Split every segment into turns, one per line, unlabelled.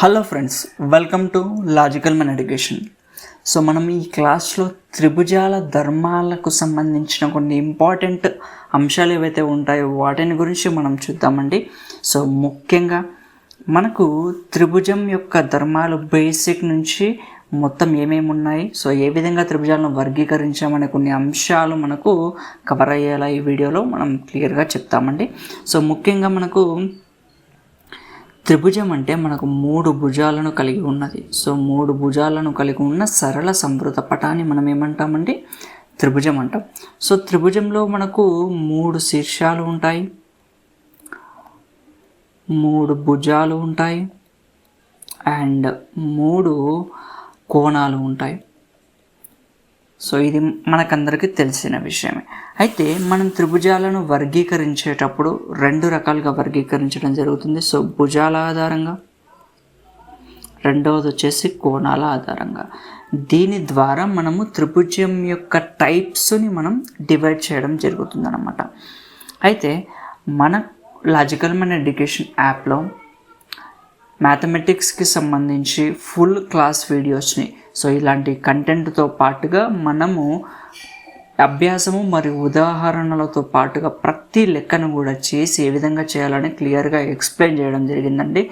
Hello friends welcome to Logical Mind Education so మనం ఈ క్లాస్లో త్రిభుజాల ధర్మాలకు సంబంధించిన కొన్ని ఇంపార్టెంట్ అంశాలు ఏవైతే ఉంటాయో వాటిని గురించి మనం చూద్దామండి. సో ముఖ్యంగా మనకు త్రిభుజం యొక్క ధర్మాలు బేసిక్ నుంచి మొత్తం ఏమేమి ఉన్నాయి? సో ఏ విధంగా త్రిభుజాలను వర్గీకరించామనే కొన్ని అంశాలు మనకు కవర్ అయ్యేలా ఈ వీడియోలో మనం క్లియర్గా చెప్తామండి. సో ముఖ్యంగా మనకు త్రిభుజం అంటే మనకు మూడు భుజాలను కలిగి ఉన్నది. సో మూడు భుజాలను కలిగి ఉన్న సరళ సంవృత పటాన్ని మనం ఏమంటామండి? త్రిభుజం అంటాం. సో త్రిభుజంలో మనకు మూడు శీర్షాలు ఉంటాయి. మూడు భుజాలు ఉంటాయి. అండ్ మూడు కోణాలు ఉంటాయి. సో ఇది మనకందరికీ తెలిసిన విషయమే. అయితే మనం త్రిభుజాలను వర్గీకరించేటప్పుడు రెండు రకాలుగా వర్గీకరించడం జరుగుతుంది. సో భుజాల ఆధారంగా రెండవది వచ్చేసి కోణాల ఆధారంగా. దీని ద్వారా మనము త్రిభుజం యొక్క టైప్స్ని మనం డివైడ్ చేయడం జరుగుతుంది అన్నమాట అయితే మన లాజికల్ మన ఎడ్యుకేషన్ యాప్లో మ్యాథమెటిక్స్కి సంబంధించి ఫుల్ క్లాస్ వీడియోస్ని సో ఇలాంటి కంటెంట్తో పాటుగా మనము అభ్యాసము మరియు ఉదాహరణలతో పాటుగా ప్రతి లెక్కను కూడా చేసి ఏ విధంగా చేయాలని క్లియర్గా ఎక్స్ప్లెయిన్ చేయడం జరిగిందండి.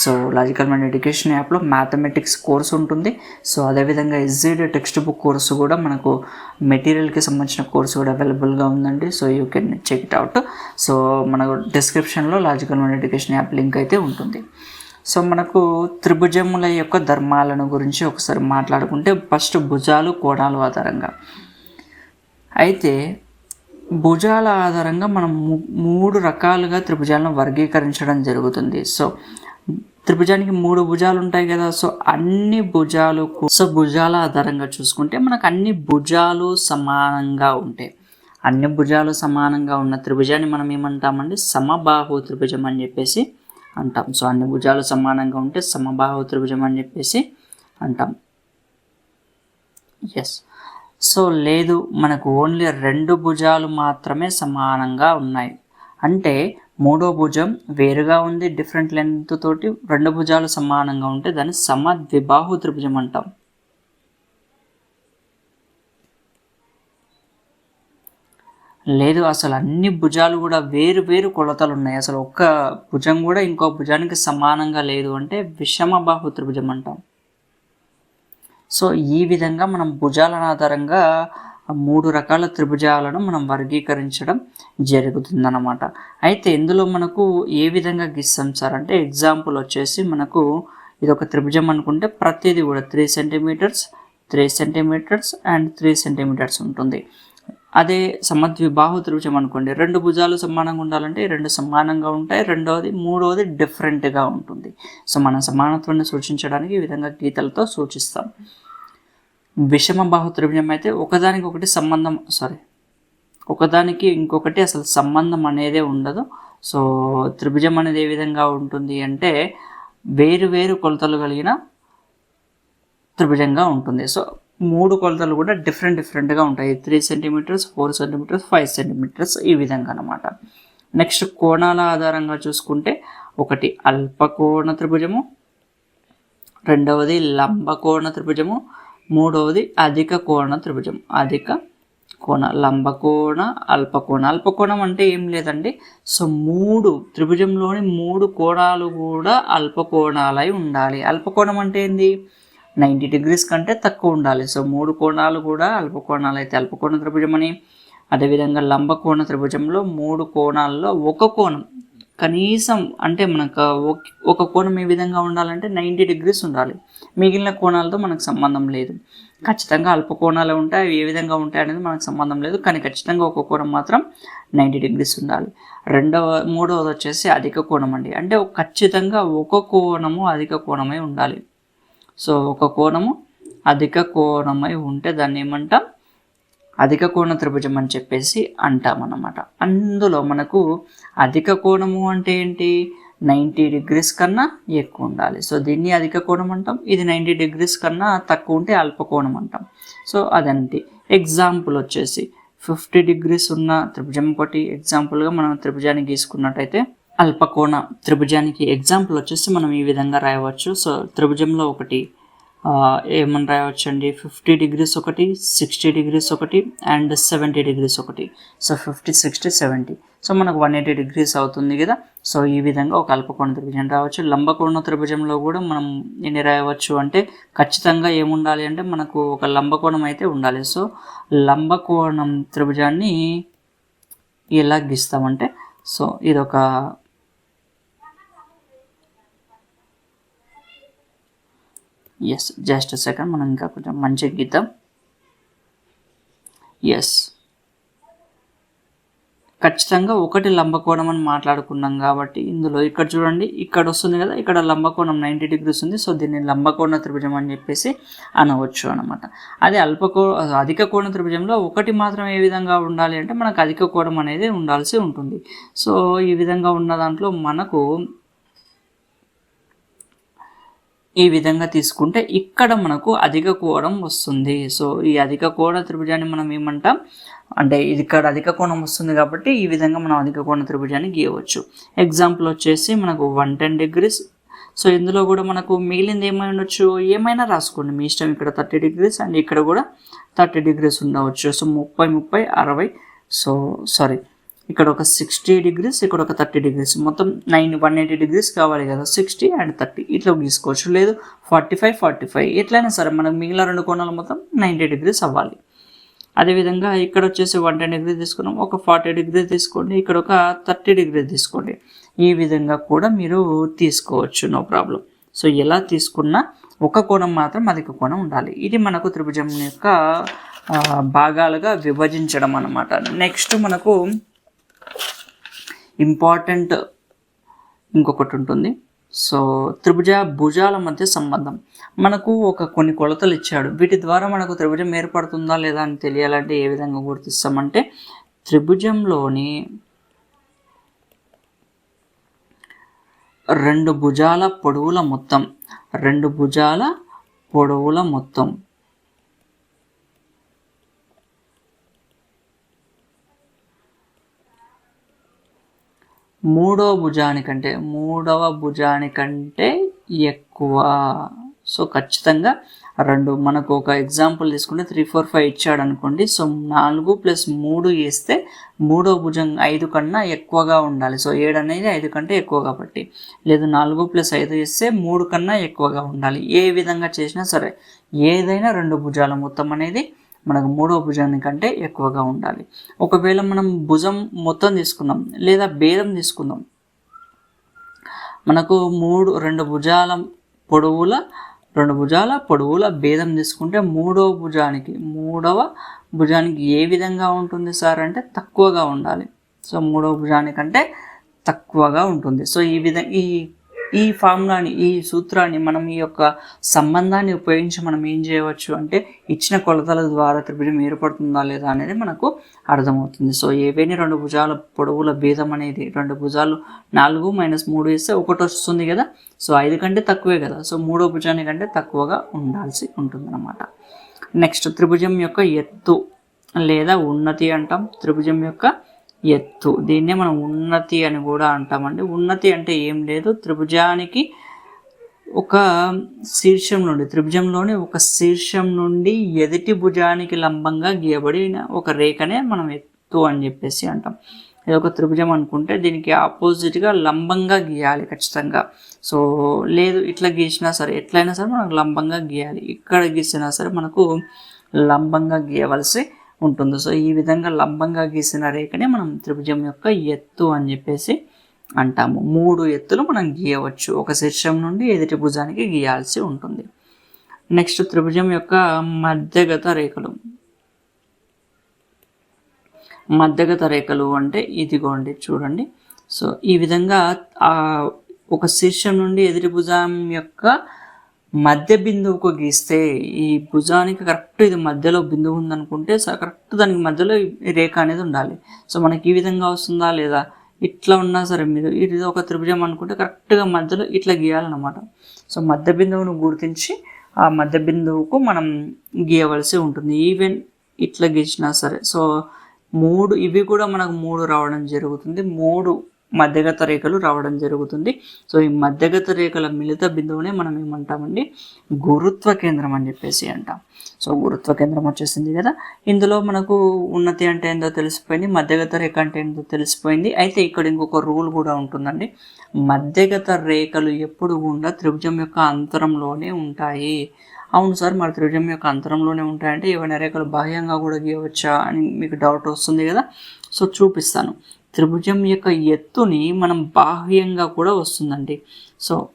సో లాజికల్ మైండ్ ఎడ్యుకేషన్ యాప్లో మ్యాథమెటిక్స్ కోర్స్ ఉంటుంది. సో అదేవిధంగా ఎస్జీడీ టెక్స్ట్ బుక్ కోర్సు కూడా మనకు మెటీరియల్కి సంబంధించిన కోర్సు కూడా అవైలబుల్గా ఉందండి. So you can check it out so మనకు డిస్క్రిప్షన్లో Logical Mind Education app link అయితే ఉంటుంది. సో మనకు త్రిభుజముల యొక్క ధర్మాలను గురించి ఒకసారి మాట్లాడుకుంటే ఫస్ట్ భుజాలు కోణాలు ఆధారంగా. అయితే భుజాల ఆధారంగా మనం మూడు రకాలుగా త్రిభుజాలను వర్గీకరించడం జరుగుతుంది. సో త్రిభుజానికి మూడు భుజాలు ఉంటాయి కదా సో అన్ని భుజాలు సో భుజాల ఆధారంగా చూసుకుంటే మనకు అన్ని భుజాలు సమానంగా ఉంటాయి. అన్ని భుజాలు సమానంగా ఉన్న త్రిభుజాన్ని మనం ఏమంటామండి? సమబాహు త్రిభుజం అని చెప్పేసి అంటాం. సో అన్ని భుజాలు సమానంగా ఉంటే సమబాహు త్రిభుజం అని చెప్పేసి అంటాం. ఎస్ సో లేదు మనకు ఓన్లీ రెండు భుజాలు మాత్రమే సమానంగా ఉన్నాయి. అంటే మూడో భుజం వేరుగా ఉంది డిఫరెంట్ లెంత్ తోటి రెండు భుజాలు సమానంగా ఉంటే దాన్ని సమద్విబాహు త్రిభుజం అంటాం. లేదు అసలు అన్ని భుజాలు కూడా వేరు వేరు కొలతలు ఉన్నాయి అసలు ఒక్క భుజం కూడా ఇంకో భుజానికి సమానంగా లేదు అంటే విషమబాహు త్రిభుజం అంటాం. సో ఈ విధంగా మనం భుజాల ఆధారంగా మూడు రకాల త్రిభుజాలను మనం వర్గీకరించడం జరుగుతుందన్నమాట. అయితే ఇందులో మనకు ఏ విధంగా గీస్తాం సార్? అంటే ఎగ్జాంపుల్ వచ్చేసి మనకు ఇది ఒక త్రిభుజం అనుకుంటే ప్రతిదీ కూడా three centimetres three centimetres and three centimetres ఉంటుంది. అదే సమద్విబాహు త్రిభుజం అనుకోండి. రెండు భుజాలు సమానంగా ఉండాలంటే రెండు సమానంగా ఉంటాయి. రెండవది మూడవది డిఫరెంట్గా ఉంటుంది. సో మన సమానత్వాన్ని సూచించడానికి ఈ విధంగా గీతలతో సూచిస్తాం. విషమ బాహు త్రిభుజం అయితే ఒకదానికి ఒకటి సంబంధం సారీ ఒకదానికి ఇంకొకటి అసలు సంబంధం అనేదే ఉండదు. సో త్రిభుజం అనేది ఏ విధంగా ఉంటుంది అంటే వేరు వేరు కొలతలు కలిగిన త్రిభుజంగా ఉంటుంది. సో మూడు కొలతలు కూడా డిఫరెంట్ డిఫరెంట్గా ఉంటాయి. Three centimetres four centimetres five centimetres ఈ విధంగా అనమాట నెక్స్ట్ కోణాల ఆధారంగా చూసుకుంటే ఒకటి అల్పకోణ త్రిభుజము రెండవది లంబకోణ త్రిభుజము మూడవది అధిక కోణ త్రిభుజం అధిక కోణ లంబకోణ అల్పకోణ. అల్పకోణం అంటే ఏం లేదండి. సో మూడు త్రిభుజంలోని మూడు కోణాలు కూడా అల్పకోణాలై ఉండాలి. అల్పకోణం అంటే ఏంది? నైంటీ డిగ్రీస్ కంటే తక్కువ ఉండాలి. సో మూడు కోణాలు కూడా అల్పకోణాలు అయితే అల్పకోణ త్రిభుజం అని అదేవిధంగా లంబకోణ త్రిభుజంలో మూడు కోణాల్లో ఒక కోణం. కనీసం అంటే మనకు ఒక- ఒక కోణం ఏ విధంగా ఉండాలంటే నైంటీ డిగ్రీస్ ఉండాలి. మిగిలిన కోణాలతో మనకు సంబంధం లేదు. ఖచ్చితంగా అల్ప కోణాలు ఉంటాయి. అవి ఏ విధంగా ఉంటాయి అనేది మనకు సంబంధం లేదు. కానీ ఖచ్చితంగా ఒక కోణం మాత్రం నైంటీ డిగ్రీస్ ఉండాలి. రెండవ మూడవది వచ్చేసి అధిక కోణం అండి. అంటే ఖచ్చితంగా ఒక కోణము అధిక కోణమై ఉండాలి. సో ఒక కోణము అధిక కోణమై ఉంటే దాన్ని ఏమంటాం? అధిక కోణ త్రిభుజం అని చెప్పేసి అంటామన్నమాట అందులో మనకు అధిక కోణము అంటే ఏంటి? నైంటీ డిగ్రీస్ కన్నా ఎక్కువ ఉండాలి. సో దీన్ని అధిక కోణం అంటాం ఇది నైంటీ డిగ్రీస్ కన్నా తక్కువ ఉంటే అల్ప కోణం అంటాం. సో అదంతే. ఎగ్జాంపుల్ వచ్చేసి ఫిఫ్టీ డిగ్రీస్ ఉన్న త్రిభుజం ఒకటి. ఎగ్జాంపుల్గా మనం త్రిభుజాన్ని గీసుకున్నట్టయితే అల్పకోణ త్రిభుజానికి ఎగ్జాంపుల్ వచ్చేసి మనం ఈ విధంగా రాయవచ్చు. సో త్రిభుజంలో ఒకటి ఏమని రాయవచ్చు అండి ఫిఫ్టీ డిగ్రీస్ ఒకటి సిక్స్టీ డిగ్రీస్ ఒకటి అండ్ సెవెంటీ డిగ్రీస్ ఒకటి. So fifty sixty seventy so మనకు వన్ ఎయిటీ డిగ్రీస్ అవుతుంది కదా? సో ఈ విధంగా ఒక అల్పకోణ త్రిభుజం రావచ్చు. లంబకోణ త్రిభుజంలో కూడా మనం ఎన్ని రాయవచ్చు అంటే ఖచ్చితంగా ఏముండాలి అంటే మనకు ఒక లంబకోణం అయితే ఉండాలి. సో లంబకోణం త్రిభుజాన్ని ఎలా గీస్తామంటే సో ఇదొక ఎస్ జస్ట్ సెకండ్ మనం ఇంకా కొంచెం మంచిగా గీద్దాం. ఎస్ ఖచ్చితంగా ఒకటి లంబకోణం అని మాట్లాడుకున్నాం కాబట్టి ఇందులో ఇక్కడ చూడండి ఇక్కడ వస్తుంది కదా ఇక్కడ లంబకోణం నైంటీ డిగ్రీస్ ఉంది. సో దీన్ని లంబకోణ త్రిభుజం అని చెప్పేసి అనవచ్చు అనమాట అదే అల్పకో అధిక కోణ త్రిభుజంలో ఒకటి మాత్రం ఏ విధంగా ఉండాలి అంటే మనకు అధిక కోణం అనేది ఉండాల్సి ఉంటుంది. సో ఈ విధంగా ఉన్న దాంట్లో మనకు ఈ విధంగా తీసుకుంటే ఇక్కడ మనకు అధిక కోణం వస్తుంది. సో ఈ అధిక కోణ త్రిభుజాన్ని మనం ఏమంటాం? అంటే ఇది ఇక్కడ అధిక కోణం వస్తుంది కాబట్టి ఈ విధంగా మనం అధిక కోణ త్రిభుజాన్ని గీయవచ్చు. ఎగ్జాంపుల్ వచ్చేసి మనకు వన్ టెన్ డిగ్రీస్ సో ఇందులో కూడా మనకు మిగిలింది ఏమై ఉండొచ్చు? ఏమైనా రాసుకోండి. మీ ఇష్టం ఇక్కడ థర్టీ డిగ్రీస్ అండ్ ఇక్కడ కూడా థర్టీ డిగ్రీస్ ఉండవచ్చు. సో ముప్పై ముప్పై అరవై. సో సారీ ఇక్కడ ఒక సిక్స్టీ డిగ్రీస్ ఇక్కడ ఒక థర్టీ డిగ్రీస్ మొత్తం నైన్ వన్ ఎయిటీ డిగ్రీస్ కావాలి కదా. సిక్స్టీ అండ్ థర్టీ ఇట్లా గీసుకోవచ్చు. లేదు ఫార్టీ ఫైవ్ ఫార్టీ ఫైవ్ ఎట్లయినా సరే మనకు మిగిలిన రెండు కోణాలు మొత్తం నైంటీ డిగ్రీస్ అవ్వాలి. అదేవిధంగా ఇక్కడ వచ్చేసి వన్ టెన్ డిగ్రీ తీసుకున్నాం. ఒక ఫార్టీ డిగ్రీ తీసుకోండి. ఇక్కడ ఒక థర్టీ డిగ్రీ తీసుకోండి. ఈ విధంగా కూడా మీరు తీసుకోవచ్చు. నో ప్రాబ్లం సో ఎలా తీసుకున్నా ఒక కోణం మాత్రం అధిక కోణం ఉండాలి. ఇది మనకు త్రిభుజం యొక్క భాగాలుగా విభజించడం అన్నమాట. నెక్స్ట్ మనకు ఇంపార్టెంట్ ఇంకొకటి ఉంటుంది. సో త్రిభుజ భుజాల మధ్య సంబంధం. మనకు ఒక కొన్ని కొలతలు ఇచ్చాడు. వీటి ద్వారా మనకు త్రిభుజం ఏర్పడుతుందా లేదా అని తెలియాలంటే ఏ విధంగా గుర్తిస్తామంటే త్రిభుజంలోని రెండు భుజాల పొడవుల మొత్తం రెండు భుజాల పొడవుల మొత్తం. మూడవ భుజానికంటే మూడవ భుజానికంటే ఎక్కువ. సో ఖచ్చితంగా రెండు మనకు ఒక ఎగ్జాంపుల్ తీసుకుంటే త్రీ ఫోర్ ఫైవ్ ఇచ్చాడు అనుకోండి సో నాలుగు ప్లస్ మూడు వేస్తే మూడో భుజం ఐదు కన్నా ఎక్కువగా ఉండాలి. సో ఏడు అనేది ఐదు కంటే ఎక్కువ కాబట్టి. లేదు నాలుగు ప్లస్ ఐదు వేస్తే మూడు కన్నా ఎక్కువగా ఉండాలి. ఏ విధంగా చేసినా సరే ఏదైనా రెండు భుజాల మొత్తం అనేది మనకు మూడో భుజానికంటే ఎక్కువగా ఉండాలి. ఒకవేళ మనం భుజం మొత్తం తీసుకుందాం లేదా భేదం తీసుకుందాం మనకు మూడు రెండు భుజాల పొడవుల రెండు భుజాల పొడవుల భేదం తీసుకుంటే మూడవ భుజానికి మూడవ భుజానికి ఏ విధంగా ఉంటుంది సార్ అంటే తక్కువగా ఉండాలి. సో మూడవ భుజానికంటే తక్కువగా ఉంటుంది. సో ఈ విధంగా ఈ ఈ ఫార్ములాని ఈ సూత్రాన్ని మనం ఈ యొక్క సంబంధాన్ని ఉపయోగించి మనం ఏం చేయవచ్చు అంటే ఇచ్చిన కొలతల ద్వారా త్రిభుజం ఏర్పడుతుందా లేదా అనేది మనకు అర్థమవుతుంది. సో ఏవైనా రెండు భుజాల పొడవుల భేదం అనేది రెండు భుజాలు నాలుగు మైనస్ మూడు వేస్తే ఒకటి వస్తుంది కదా? సో ఐదు కంటే తక్కువే కదా? సో మూడో భుజానికంటే తక్కువగా ఉండాల్సి ఉంటుందన్నమాట. నెక్స్ట్ త్రిభుజం యొక్క ఎత్తు లేదా ఉన్నతి అంటాం. త్రిభుజం యొక్క ఎత్తు. దీన్నే మనం ఉన్నతి అని కూడా అంటామండి. ఉన్నతి అంటే ఏం లేదు. త్రిభుజానికి ఒక శీర్షం నుండి త్రిభుజంలోని ఒక శీర్షం నుండి ఎదుటి భుజానికి లంబంగా గీయబడిన ఒక రేఖనే మనం ఎత్తు అని చెప్పేసి అంటాం. ఇది ఒక త్రిభుజం అనుకుంటే దీనికి ఆపోజిట్గా లంబంగా గీయాలి ఖచ్చితంగా. సో లేదు ఇట్లా గీసినా సరే ఎట్లయినా సరే మనకు లంబంగా గీయాలి. ఇక్కడ గీసినా సరే మనకు లంబంగా గీయవలసి ఉంటుంది. సో ఈ విధంగా లంబంగా గీసిన రేఖనే మనం త్రిభుజం యొక్క ఎత్తు అని చెప్పేసి అంటాము. మూడు ఎత్తులు మనం గీయవచ్చు. ఒక శీర్షం నుండి ఎదుటి భుజానికి గీయాల్సి ఉంటుంది. నెక్స్ట్ త్రిభుజం యొక్క మధ్యగత రేఖలు. మధ్యగత రేఖలు అంటే ఇదిగోండి చూడండి. సో ఈ విధంగా ఒక శీర్షం నుండి ఎదుటి భుజం యొక్క మధ్య బిందువుకు గీస్తే ఈ భుజానికి కరెక్ట్ ఇది మధ్యలో బిందువు ఉందనుకుంటే సో కరెక్ట్ దానికి మధ్యలో రేఖ అనేది ఉండాలి. సో మనకి ఈ విధంగా వస్తుందా లేదా ఇట్లా ఉన్నా సరే మీరు ఇది ఒక త్రిభుజం అనుకుంటే కరెక్ట్గా మధ్యలో ఇట్లా గీయాలన్నమాట. సో మధ్య బిందువును గుర్తించి ఆ మధ్య బిందువుకు మనం గీయవలసి ఉంటుంది. ఈవెన్ ఇట్లా గీసినా సరే. సో మూడు ఇవి కూడా మనకు మూడు రావడం జరుగుతుంది. మూడు మధ్యగత రేఖలు రావడం జరుగుతుంది. సో ఈ మధ్యగత రేఖల మిళిత బిందువునే మనం ఏమంటామండి? గురుత్వ కేంద్రం అని చెప్పేసి అంటాం. సో గురుత్వ కేంద్రం వచ్చేసింది కదా? ఇందులో మనకు ఉన్నతి అంటే ఏందో తెలిసిపోయింది మధ్యగత రేఖ అంటే ఏందో తెలిసిపోయింది. అయితే ఇక్కడ ఇంకొక రూల్ కూడా ఉంటుందండి. మధ్యగత రేఖలు ఎప్పుడు కూడా త్రిభుజం యొక్క అంతరంలోనే ఉంటాయి. అవును సార్ మరి త్రిభుజం యొక్క అంతరంలోనే ఉంటాయంటే ఏవైనా రేఖలు బాహ్యంగా కూడా గీయవచ్చా అని మీకు డౌట్ వస్తుంది కదా? సో చూపిస్తాను. త్రిభుజం యొక్క ఎత్తుని మనం బాహ్యంగా కూడా వస్తుందండి. సో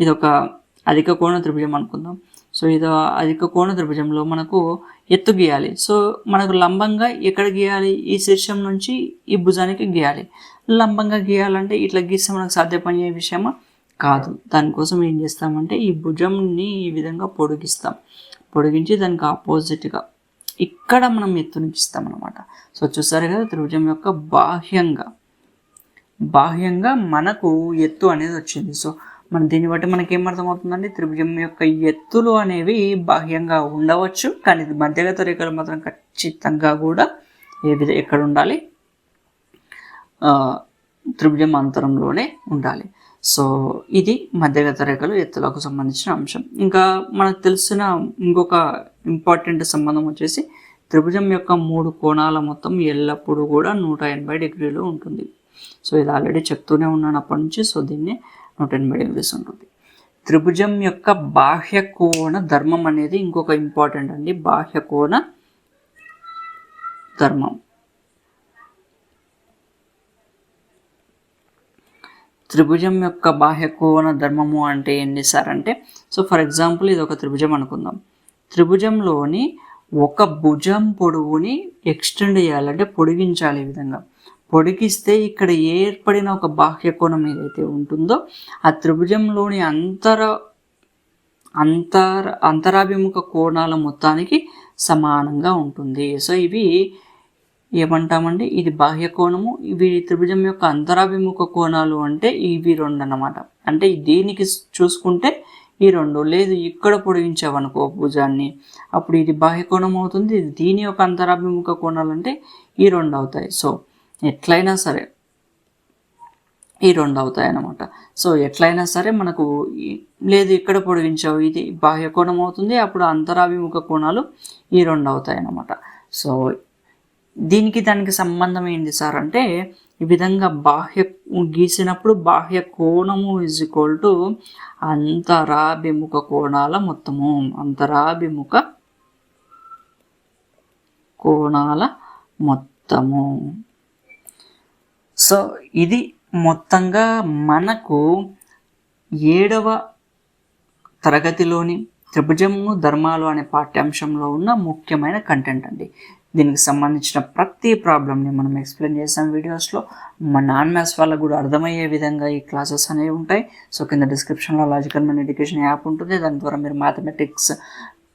ఇది ఒక అధిక కోణ త్రిభుజం అనుకుందాం. సో ఇది అధిక కోణ త్రిభుజంలో మనకు ఎత్తు గీయాలి. సో మనకు లంబంగా ఎక్కడ గీయాలి? ఈ శీర్షం నుంచి ఈ భుజానికి గీయాలి. లంబంగా గీయాలంటే ఇట్లా గీస్తే మనకు సాధ్యపడే విషయమా? కాదు. దానికోసం ఏం చేస్తామంటే ఈ భుజంని ఈ విధంగా పొడిగిస్తాం. పొడిగించి దానికి ఆపోజిట్గా ఇక్కడ మనం ఎత్తునిచ్చిస్తాం అనమాట సో చూసారు కదా త్రిభుజం యొక్క బాహ్యంగా. బాహ్యంగా మనకు ఎత్తు అనేది వచ్చింది. సో మన దీన్ని బట్టి మనకి ఏం అర్థమవుతుందండి? త్రిభుజం యొక్క ఎత్తులు అనేవి బాహ్యంగా ఉండవచ్చు కానీ మధ్యగత రేఖలు మాత్రం ఖచ్చితంగా కూడా ఏ విధ ఎక్కడ ఉండాలి? త్రిభుజం అంతరంలోనే ఉండాలి. సో ఇది మధ్యగత రేఖలు ఎత్తులకు సంబంధించిన అంశం. ఇంకా మనకు తెలిసిన ఇంకొక ఇంపార్టెంట్ సంబంధం వచ్చేసి త్రిభుజం యొక్క మూడు కోణాల మొత్తం ఎల్లప్పుడూ కూడా నూట ఎనభై డిగ్రీలు ఉంటుంది. సో ఇది ఆల్రెడీ చెప్తూనే ఉన్నాను అప్పటి నుంచి సో దీన్ని నూట ఎనభై డిగ్రీస్ ఉంటుంది. త్రిభుజం యొక్క బాహ్య కోణ ధర్మం అనేది ఇంకొక ఇంపార్టెంట్ అండి. బాహ్య కోణ ధర్మం. త్రిభుజం యొక్క బాహ్య కోణ ధర్మము అంటే ఏంటి సార్ అంటే సో ఫర్ ఎగ్జాంపుల్ ఇది ఒక త్రిభుజం అనుకుందాం. త్రిభుజంలోని ఒక భుజం పొడవుని ఎక్స్టెండ్ చేయాలంటే పొడిగించాలి ఈ విధంగా. పొడిగిస్తే ఇక్కడ ఏర్పడిన ఒక బాహ్య కోణం ఏదైతే ఉంటుందో ఆ త్రిభుజంలోని అంతర అంతర అంతరాభిముఖ కోణాల మొత్తానికి సమానంగా ఉంటుంది. సో ఇవి ఏమంటామండి ఇది బాహ్య కోణము ఇవి త్రిభుజం యొక్క అంతరాభిముఖ కోణాలు అంటే ఇవి రెండు అన్నమాట. అంటే దీనికి చూసుకుంటే ఈ రెండు. లేదు ఇక్కడ పొడిగించావనుకో భుజాన్ని అప్పుడు ఇది బాహ్య కోణం అవుతుంది. దీని యొక్క అంతరాభిముఖ కోణాలు అంటే ఈ రెండు అవుతాయి. సో ఎట్లయినా సరే ఈ రెండు అవుతాయి అన్నమాట. సో ఎట్లయినా సరే మనకు లేదు ఇక్కడ పొడిగించావు ఇది బాహ్య కోణం అవుతుంది. అప్పుడు అంతరాభిముఖ కోణాలు ఈ రెండు అవుతాయి అన్నమాట. సో దీనికి దానికి సంబంధం ఏంటి సార్ అంటే ఈ విధంగా బాహ్య గీసినప్పుడు బాహ్య కోణము ఇజ్ ఈక్వల్ టు అంతరాభిముఖ కోణాల మొత్తము. అంతరాభిముఖ కోణాల మొత్తము. సో ఇది మొత్తంగా మనకు ఏడవ తరగతిలోని త్రిభుజము ధర్మాలు అనే పాఠ్యాంశంలో ఉన్న ముఖ్యమైన కంటెంట్ అండి. దీనికి సంబంధించిన ప్రతి ప్రాబ్లమ్ని మనం ఎక్స్ప్లెయిన్ చేసాం వీడియోస్లో మా నాన్ మ్యాథ్స్ వాళ్ళకు కూడా అర్థమయ్యే విధంగా ఈ క్లాసెస్ అనేవి ఉంటాయి. సో కింద డిస్క్రిప్షన్లో లాజికల్ మన ఎడ్యుకేషన్ యాప్ ఉంటుంది. దాని ద్వారా మీరు మ్యాథమెటిక్స్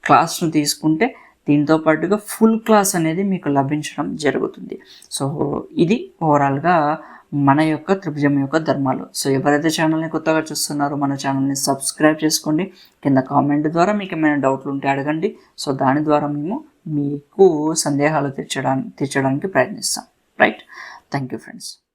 క్లాస్ను తీసుకుంటే దీంతో పాటుగా ఫుల్ క్లాస్ అనేది మీకు లభించడం జరుగుతుంది. సో ఇది ఓవరాల్గా మన యొక్క త్రిభుజం యొక్క ధర్మాలు. సో ఎవరైతే ఛానల్ని కొత్తగా చూస్తున్నారో మన ఛానల్ని సబ్స్క్రైబ్ చేసుకోండి. కింద కామెంట్ ద్వారా మీకు ఏమైనా డౌట్లు ఉంటే అడగండి. సో దాని ద్వారా మేము మీకు సందేహాలు తీర్చడానికి తీర్చడానికి ప్రయత్నిస్తాం. రైట్? Thank you friends.